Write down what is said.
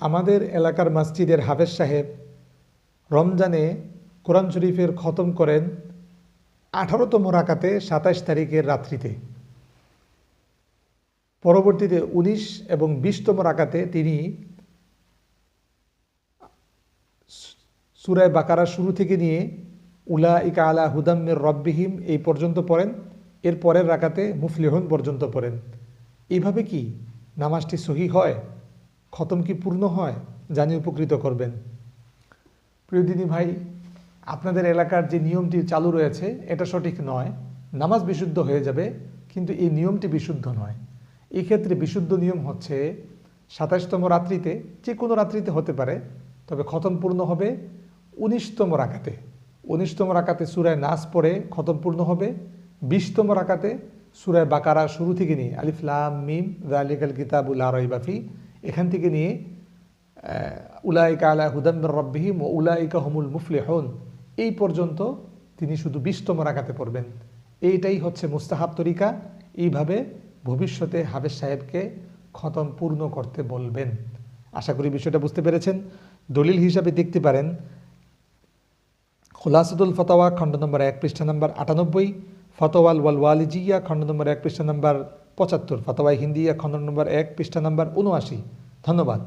আমাদের এলাকার মসজিদের হাফেজ সাহেব রমজানে কোরআন শরীফের খতম করেন আঠারোতম রাকাতে সাতাশ তারিখের রাত্রিতে। পরবর্তীতে উনিশ এবং বিশতম রাকাতে তিনি সুরায় বাকারা শুরু থেকে নিয়ে উলা ইকা আলা হুদাম্মের রব্বিহিম এই পর্যন্ত পড়েন, এর পরের রাকাতে মুফলিহন পর্যন্ত পড়েন। এইভাবে কি নামাজটি সহি হয়? খতম কি পূর্ণ হয় জানি উপকৃত করবেন। প্রিয়দিনী ভাই, আপনাদের এলাকার যে নিয়মটি চালু রয়েছে, এটা সঠিক নয়। নামাজ বিশুদ্ধ হয়ে যাবে, কিন্তু এই নিয়মটি বিশুদ্ধ নয়। এই ক্ষেত্রে বিশুদ্ধ নিয়ম হচ্ছে, সাতাশতম রাত্রিতে যে কোনো রাত্রিতে হতে পারে, তবে খতম পূর্ণ হবে উনিশতম রাকাতে। উনিশতম রাকাতে সুরায় নাচ পড়ে খতম পূর্ণ হবে, বিশতম রাকাতে সুরায় বাকারা শুরু থেকে নিয়ে আলিফলাম মিম জালিকাল কিতাবুল আরইবাফি এখান থেকে নিয়ে উলাইকা আলা হুদাম্বর রব্বিহিম ও উলাইকা হমুল মুফলিহন। এই পর্যন্ত তিনি শুধু বিশতম রাখাতে পড়বেন। এইটাই হচ্ছে মুস্তাহাব তরিকা। এইভাবে ভবিষ্যতে হাফেজ সাহেবকে খতম পূর্ণ করতে বলবেন। আশা করি বিষয়টা বুঝতে পেরেছেন। দলিল হিসাবে দেখতে পারেন খোলাসুদুল ফতোয়া, খণ্ড নম্বর এক, পৃষ্ঠা নম্বর আটানব্বই, ফতোয়াল ওয়াল ওয়ালিজিয়া, খণ্ড নম্বর এক, পৃষ্ঠা নম্বর পঁচাত্তর ফতোয়াই হিন্দিয়া, খণ্ড নম্বর এক, পৃষ্ঠা নম্বর উনআশি ধন্যবাদ।